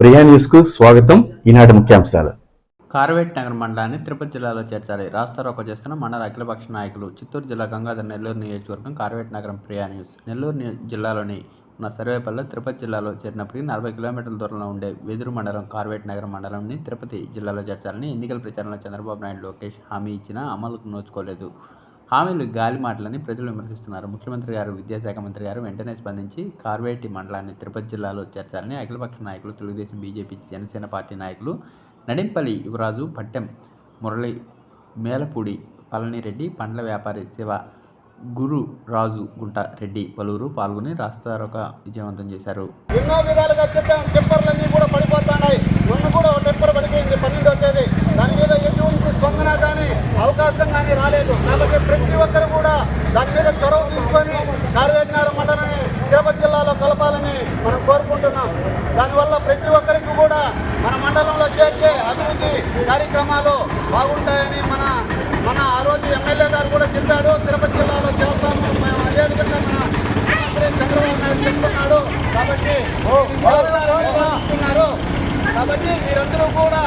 ప్రియా న్యూస్కు స్వాగతం. ఈనాటి ముఖ్యాంశాలు. కార్వేట్ నగర్ మండలాన్ని తిరుపతి జిల్లాలో చేర్చాలి. రాస్తారోకో చేస్తున్న మండల అఖిలపక్ష నాయకులు చిత్తూరు జిల్లా గంగాధర్ నెల్లూరు నియోజకవర్గం కార్వేట్ నగరం ప్రియా న్యూస్. నెల్లూరు జిల్లాలోని ఉన్న సర్వేపల్లి తిరుపతి జిల్లాలో చేరినప్పటికీ నలభై కిలోమీటర్ల దూరంలో ఉండే వెదురు మండలం కార్వేట్ నగరం మండలంని తిరుపతి జిల్లాలో చేర్చాలని ఎన్నికల ప్రచారంలో చంద్రబాబు నాయుడు లోకేష్ హామీ ఇచ్చినా అమలుకు నోచుకోలేదు. హామీలు గాలి మాటలని ప్రజలు విమర్శిస్తున్నారు. ముఖ్యమంత్రి గారు విద్యాశాఖ మంత్రి గారు వెంటనే స్పందించి కార్వేటి మండలాన్ని తిరుపతి జిల్లాలో చేర్చాలని అఖిలపక్ష నాయకులు తెలుగుదేశం బీజేపీ జనసేన పార్టీ నాయకులు నడింపల్లి యువరాజు పట్టెం మురళి మేలపూడి పళనిరెడ్డి పండ్ల వ్యాపారి శివ గురు రాజు గుంట రెడ్డి పలువురు పాల్గొని రాస్తారోక విజయవంతం చేశారు. ఎన్నో విధాలుగా చెప్పాం. టెంపర్లన్నీ కూడా పడిపోతున్నాయి. మొన్న కూడా ఒక టెంపర్ పడిపోయింది. పన్నెండో తేదీ. దాని మీద ఎటువంటి స్పందన కానీ అవకాశం కానీ రాలేదు కాబట్టి ప్రతి ఒక్కరు కూడా దాని మీద చొరవ తీసుకొని కార్వేటినార మండలని తిరుపతి జిల్లాలో కలపాలని మనం కోరుకుంటున్నాం. దానివల్ల ప్రతి ఒక్కరికి కూడా మన మండలంలో చేర్చే అభివృద్ధి కార్యక్రమాలు బాగుంటాయని మన మన ఆ రోజు ఎమ్మెల్యే గారు కూడా చెప్పాడు. తిరుపతి జిల్లాలో చేస్తాము. మేము అదేవిధంగా మన ముఖ్యమంత్రి చంద్రబాబు నాయుడు చెప్తున్నాడు. కాబట్టి చెప్తున్నారు కాబట్టి మీరందరూ కూడా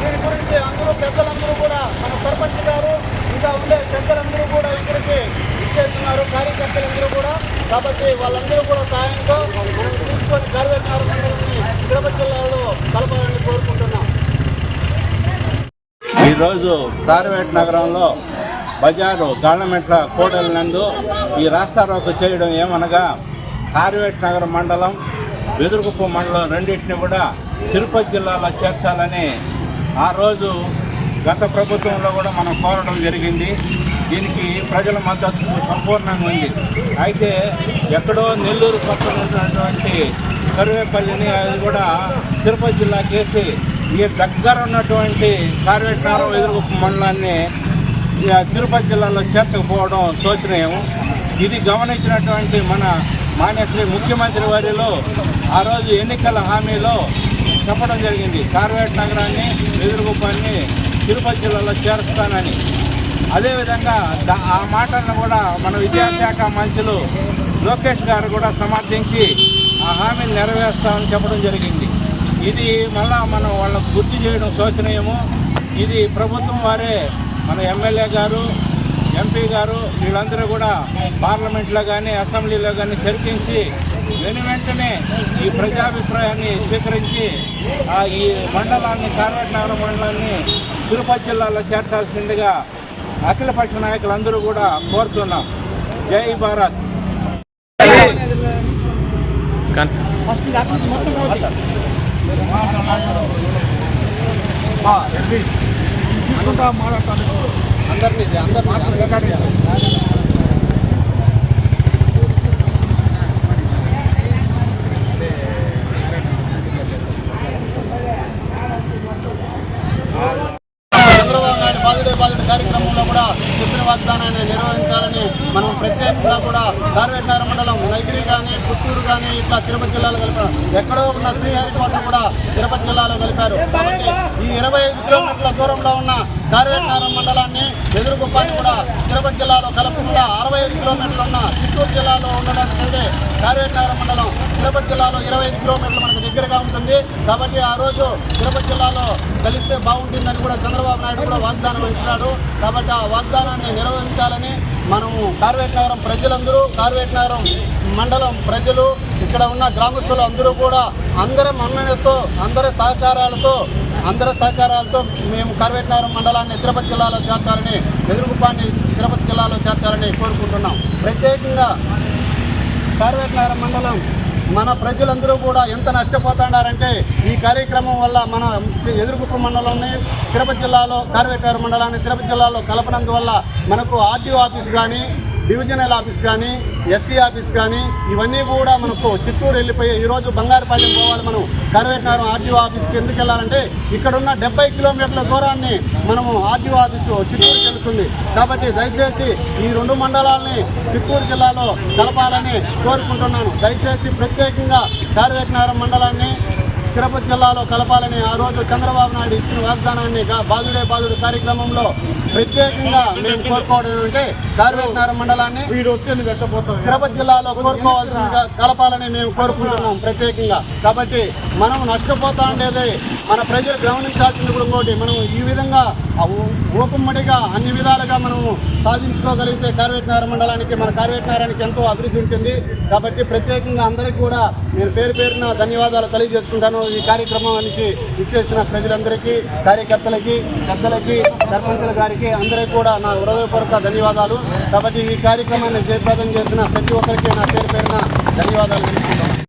దీని గురించి అందరూ పెద్దలందరూ కూడా మన సర్పంచ్ గారు ఇంకా ఉండే పెద్దలందరూ కూడా ఇక్కడికి ఇచ్చేస్తున్నారు కార్యకర్తలందరూ కూడా. కాబట్టి వాళ్ళందరూ కూడా సాయంతో తీసుకొని కార్యక్రమాల తిరుపతి జిల్లాలో కలపాలని కోరుకుంటున్నాం. ఈరోజు తారవేట నగరంలో బజారు గాళ్ళమెట్ల కోటల నందు ఈ రాస్తారోకు చేయడం ఏమనగా తారవేట నగరం మండలం వెదురుగుప్ప మండలం రెండింటిని కూడా తిరుపతి జిల్లాలో చేర్చాలని ఆ రోజు గత ప్రభుత్వంలో కూడా మనం కోరడం జరిగింది. దీనికి ప్రజల మద్దతు సంపూర్ణంగా ఉంది. అయితే ఎక్కడో నెల్లూరు పక్కన ఉన్నటువంటి సర్వేపల్లిని అది కూడా తిరుపతి జిల్లాకేసి ఈ దగ్గర ఉన్నటువంటి కార్వేట్ నగరం ఎదురుగుప్ప మండలాన్ని తిరుపతి జిల్లాలో చేర్చకపోవడం శోచనీయం. ఇది గమనించినటువంటి మన మాన్యశ్రీ ముఖ్యమంత్రి వారిలో ఆ రోజు ఎన్నికల హామీలో చెప్పడం జరిగింది. కార్వేట్ నగరాన్ని ఎదురుగుప్పాన్ని తిరుపతి జిల్లాలో చేరుస్తానని. అదేవిధంగా ఆ మాటలను కూడా మన విద్యాశాఖ మంత్రులు లోకేష్ గారు కూడా సమర్థించి ఆ హామీని నెరవేరుస్తామని చెప్పడం జరిగింది. ఇది మళ్ళా మనం వాళ్ళకు గుర్తు చేయడం శోచనీయము. ఇది ప్రభుత్వం వారే మన ఎమ్మెల్యే గారు ఎంపీ గారు వీళ్ళందరూ కూడా పార్లమెంట్లో కానీ అసెంబ్లీలో కానీ చర్చించి వెను వెంటనే ఈ ప్రజాభిప్రాయాన్ని స్వీకరించి ఆ ఈ మండలాన్ని కార్వేట్ నగర మండలాన్ని తిరుపతి జిల్లాలో చేర్చాల్సిందిగా అఖిలపక్ష నాయకులందరూ కూడా కోరుతున్నాం. జై భారత్. అందరినీ అందరినీ చంద్రబాబు నాయుడు బాధుడే బాధుడు కార్యక్రమంలో కూడా చెప్పిన వాగ్దానాన్ని నిర్వహించాలని మనం ప్రత్యేకంగా కూడా కార్వేట్ మండలం నగిరి కానీ పుత్తూరు కానీ ఇట్లా తిరుపతి జిల్లాలో కలిపారు ఎక్కడో ఉన్న శ్రీహరికోట కూడా తిరుపతి జిల్లాలో కలిపారు. కాబట్టి ఈ ఇరవై ఐదు కిలోమీటర్ల దూరంలో ఉన్న కార్వేట్ మండలాన్ని ఎదురుగుప్పాన్ని కూడా తిరుపతి జిల్లాలో కలపకుండా అరవై ఐదు కిలోమీటర్లు ఉన్న చిత్తూరు జిల్లాలో ఉండడానికంటే కార్వేట్ నగరం మండలం తిరుపతి జిల్లాలో ఇరవై ఐదు కిలోమీటర్లు మనకు దగ్గరగా ఉంటుంది. కాబట్టి ఆ రోజు తిరుపతి జిల్లాలో కలిస్తే బాగుంటుందని కూడా చంద్రబాబు నాయుడు కూడా వాగ్దానం ఇచ్చినాడు కాబట్టి ఆ వాగ్దానాన్ని నిర్వహించాలని మనము కార్వేట్ నగరం ప్రజలందరూ కార్వేట్ నగరం మండలం ప్రజలు ఇక్కడ ఉన్న గ్రామస్తులు అందరూ కూడా అందరం అన్నతో అందరి సహకారాలతో అందరి సహకారాలతో మేము కరవేట్నగరం మండలాన్ని తిరుపతి జిల్లాలో చేర్చాలని ఎదురుగుపాన్ని తిరుపతి జిల్లాలో చేర్చాలని కోరుకుంటున్నాం. ప్రత్యేకంగా కరవేట్నగరం మండలం మన ప్రజలందరూ కూడా ఎంత నష్టపోతున్నారంటే ఈ కార్యక్రమం వల్ల మన ఎదురుగుప్ప మండలంని తిరుపతి జిల్లాలో కార్వేట్ మండలాన్ని తిరుపతి జిల్లాలో కలపనందువల్ల మనకు ఆర్టీఓ ఆఫీస్ కానీ డివిజనల్ ఆఫీస్ కానీ ఎస్సీ ఆఫీస్ కానీ ఇవన్నీ కూడా మనకు చిత్తూరు వెళ్ళిపోయి ఈరోజు బంగారుపాలెం పోవాలి మనం. కార్వేట్ నగరం ఆర్టీఓ ఆఫీస్కి ఎందుకు వెళ్ళాలంటే ఇక్కడున్న డెబ్బై కిలోమీటర్ల దూరాన్ని మనము ఆర్టీఓ ఆఫీసు చిత్తూరుకి వెళ్తుంది. కాబట్టి దయచేసి ఈ రెండు మండలాల్ని చిత్తూరు జిల్లాలో కలపాలని కోరుకుంటున్నాను. దయచేసి ప్రత్యేకంగా కార్వేట్ మండలాన్ని తిరుపతి జిల్లాలో కలపాలని ఆ రోజు చంద్రబాబు నాయుడు ఇచ్చిన వాగ్దానాన్ని బాదుడే బాదుడు కార్యక్రమంలో ప్రత్యేకంగా మేము కోరుకోవడం ఏమంటే కార్వేటనగర మండలాన్ని తిరుపతి జిల్లాలో కోరుకోవాల్సిందిగా కలపాలని మేము కోరుకుంటున్నాం ప్రత్యేకంగా. కాబట్టి మనం నష్టపోతా ఉండేది మన ప్రజలు గమనించాల్సింది కూడా ఇంకోటి మనం ఈ విధంగా ఊకమ్మడిగా అన్ని విధాలుగా మనం సాధించుకోగలిగితే కార్వేటనగర మండలానికి మన కార్వేటనగరానికి ఎంతో అభివృద్ధి ఉంటుంది. కాబట్టి ప్రత్యేకంగా అందరికీ కూడా నేను పేరు పేరున ధన్యవాదాలు తెలియజేసుకుంటాను. ఈ కార్యక్రమానికి ఇచ్చేసిన ప్రజలందరికీ కార్యకర్తలకి పెద్దలకి సర్పంచుల గారికి అందరికీ కూడా నా హృదయపూర్వక ధన్యవాదాలు. కాబట్టి ఈ కార్యక్రమాన్ని జయప్రదం చేసిన ప్రతి ఒక్కరికి నా పేరు పేరున ధన్యవాదాలు. తెలుసుకుంటాను